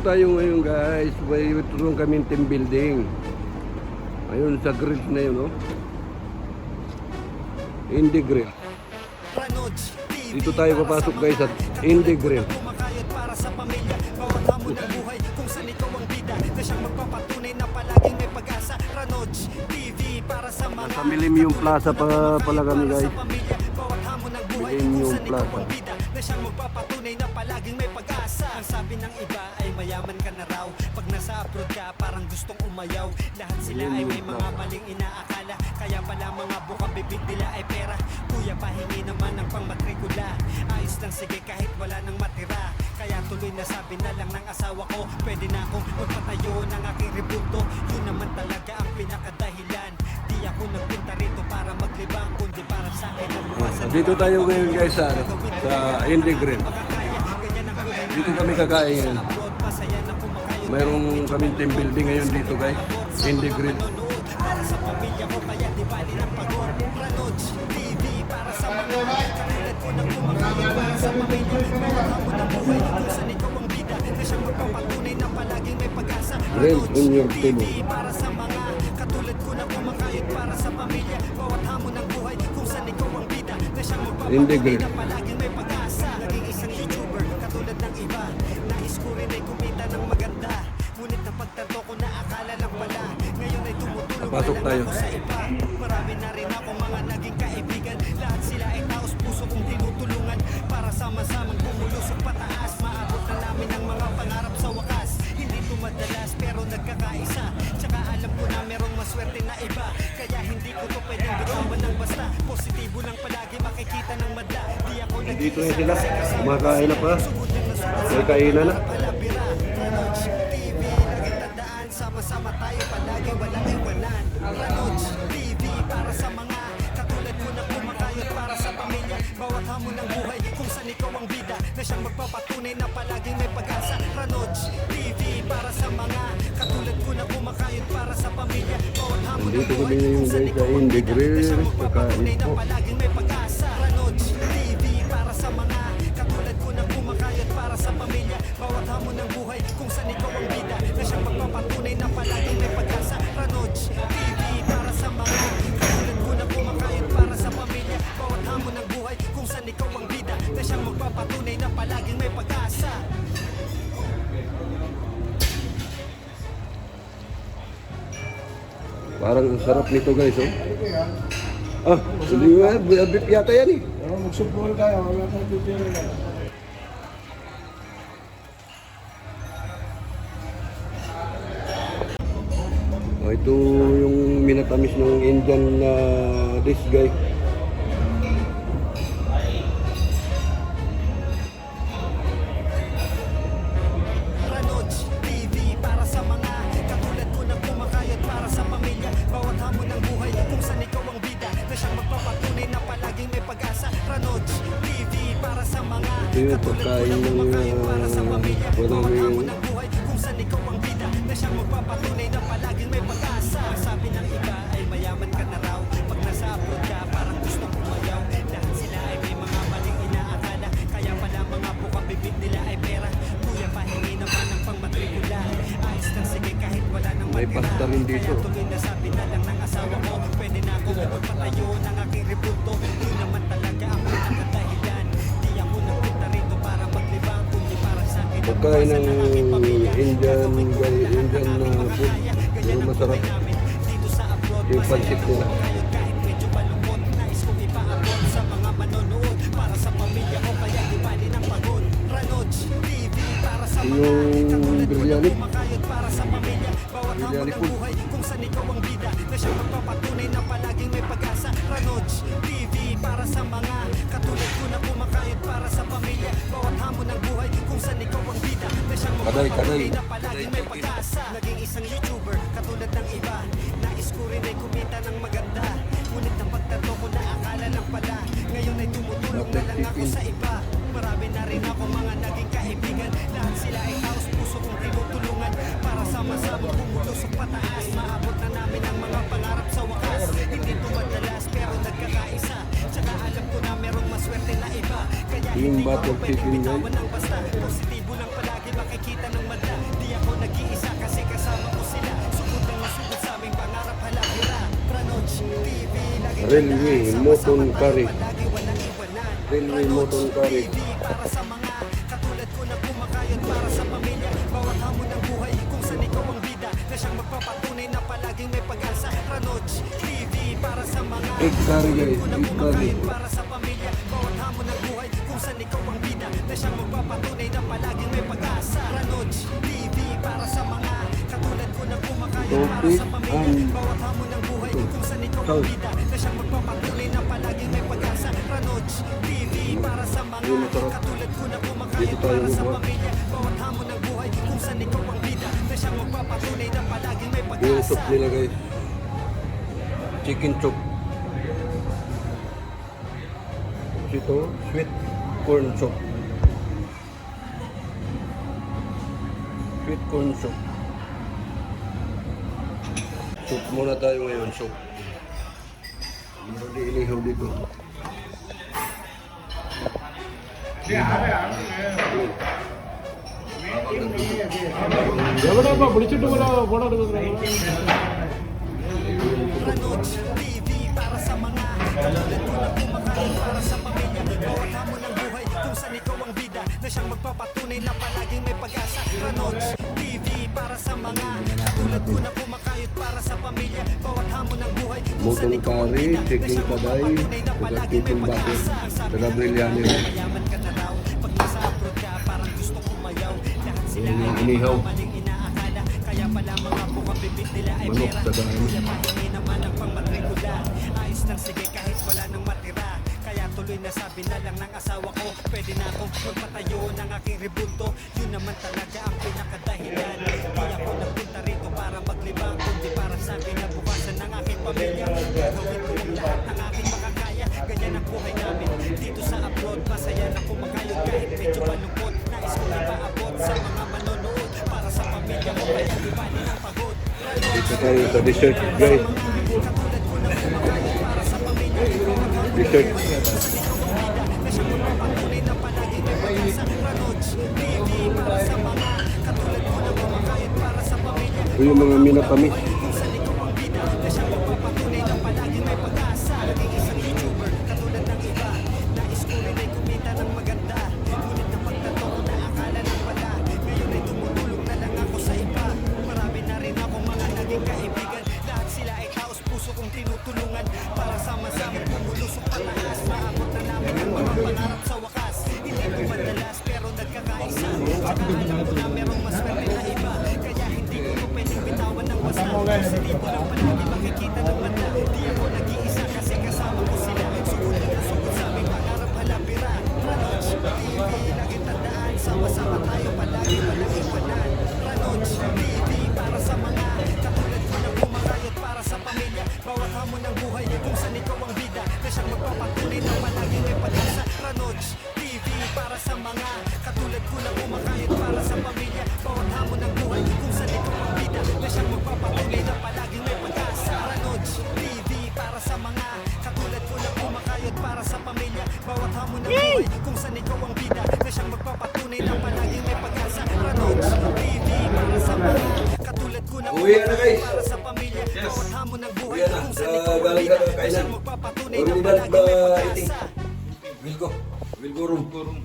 tayo ngayon guys. May tulong kami team building. Ayun sa grill na yun, oh. Indie Grill. Dito tayo papasok guys at Indie Grill. Sa Millennium Plaza pa pala kami guys. Millennium Plaza. Na siyang magpapatunay na palaging may pag-asa. Ang sabi ng iba ay mayaman ka na raw. Pag nasa abroad ka parang gustong umayaw. Lahat sila ay may mga maling inaakala. Kaya pala mga bukang bibig nila ay pera. Kuya pahingi naman ng pangmatrikula. Ayos lang sige kahit wala nang matira. Kaya tuloy na sabi na lang ng asawa ko Pwede na akong magpatayo ng aking rebulto Yun naman talaga ang pinakadahilan ako nagpunta rito para maglibang Kundi para sa akin ang buwasan Dito tayo ngayon guys sa, sa Indie Grill. Dito kami kakain. Mayroong kaming team building ngayon dito guys. Indie Grill. Para sa pamilya ko kaya di bali ng pagod Ranoj TV para sa mga Katulad ko na kumakain para sa pamilya Bawat hamon ng buhay kung saan ikaw ang bida Na siyang magpapatunay na palaging may pag-asa Grill Ranoj in your TV table. para sa Papasok na lang tayo. Marami na rin ako mga naging kaibigan Lahat sila ay taos puso kong tinutulungan Para sama-samang bumulusok pataas Maabot na namin ang mga pangarap sa wakas Hindi to madalas pero nagkakaisa. Tsaka alam ko na merong maswerte na iba. Kaya hindi ko to pwedeng bitawan ng basta. Positibo lang palagi makikita ng madla. Di ako Dito na sila. Kumakain na pa. May kainan na. Sama-sama tayo. Palagi, walang iwanan. Ranoj TV, para sa mga Katulad ko na kumakayot para sa pamilya. Bawat hamon ng buhay, ikaw ang bida Na siyang magpapatunay na palaging may pag-asa. Ranoj TV, para sa mga Katulad ko na kumakayot para sa pamilya. Bawat hamon ng Nandito buhay, kung saan ikaw ang bida. Na siyang magpapatunay na palaging may pag-asa Parang ang sarap nito guys, oh. Ah, hindi nga, beef yata yan eh. Oh, magsubol kayo, wala kang pipili na. Oh, ito yung minatamis ng Indian na dish guys. Ranoj yung pagkain ng uh, walang hamon ng buhay kung saan ikaw ang bida Na siyang magpapatunay na palaging may pag-asa sabi ng iba ay mayaman ka na raw Pag nasa ka parang gusto umayaw Lahat sila ay mga maling Kaya pala mga bukang bibig nila ay pera Kuya pahingi naman ng pangmatrikula Ayos lang sige kahit wala nang May pasta rin dito. Pagkain ng Indian, Indian na food. ang masarap. Yung pancit nila. Yung biryani. Hamon ng buhay kung saan ikaw ang bida Na siyang magpapatunay na palaging may pag-asa. Ranoj TV para sa mga Katulad ko na kumakayot para sa pamilya. Bawat hamon ng buhay kung saan ikaw ang bida Na siyang magpapatunay na palaging may pag-asa. Naging isang YouTuber katulad ng iba Nais ko rin ay kumita ng maganda. Ngunit napagtanto ko na akala lang pala Ngayon ay tumutulong na lang ako sa iba. Marami na rin ako mga naging kaibigan. Lahat sila ay taos puso kong tinutulungan. Para sama-sama bumulusok pataas Maabot na namin ang mga pangarap sa wakas. Hindi to madalas pero nagkakaisa. Tsaka alam ko na merong maswerte na iba. Kaya hindi ko pwedeng bitawan ng basta. Positibo lang palagi makikita ng madla sa pamilya Bawat hamon ng buhay kung saan ikaw ang bida Na siyang magpapatunay na palaging may pag-asa Ranoj TV para sa mga Topic ang- ikaw Yun, na Dito tayo may Yung soup nila guys. Chicken soup. Ito, sweet corn soup. Sweet corn soup. Tutup muna tayo ngayon, So, Hindi inihaw dito. ఎవడబ్బా విడిచిట్టు Ya, కూడా siyang magpapatunay na palaging may pag-asa TV para sa mga katulad ko na kumakayot para sa pamilya Bawat hamon ng buhay kung saan Mutong ikaw ang kari, siyang kabay, magpapatunay na saka palaging may chicken butter, pag-asa Ang sabi saka ng biryani. iba, Mayaman ka na raw Pag nasa abroad ka parang gustong umayaw Lahat sila Yung inihaw. Kaya Manok ang pangmatrikula Ayos lang sige kahit wala nang matira Kaya tuloy na sabi na lang ng asawa ko Pwede na akong magpatayo ng aking rebulto Yun naman talaga ang pinakadahilan Di ako nagpunta rito maglibang Kundi para sa kinabukasan ng aking pamilya. Gagawin ko ang lahat ng aking makakaya Ganyan ang buhay namin. Dito sa abroad Masaya na kumakayod kahit medyo malungkot. Nais ko na paabot sa mga manonood Para sa pamilya ko kaya di bali ng pagod. Dito tayo sa dessert guys. Dessert. Ito yung mga minatamis. Kasi dito lang makikita mata Di ako nag-iisa kasi kasama ko sila Sumunod na sugod sa aming pangarap halapira Ranoj Sama-sama tayo palagi walang iwanan Ranoj TV, para sa mga Katulad ko na kumakayot para sa pamilya Bawat hamon ng buhay kung saan ikaw ang bida Na siyang magpapatunay na palaging may pag-asa Ranoj TV, para sa mga Katulad ko na kumakayot Minsan ikaw ang bida na siyang magpapatunay na palaging may pag-asa Parox TV para sa mga katulad ko na Uwi na guys. Para sa pamilya, yes. bawat hamon ng buhay na. kung saan eh, ikaw ang bida na siyang magpapatunay na palaging may pag-asa Will go, will go room, go room.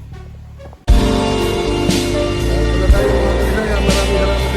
Ano maraming ano maraming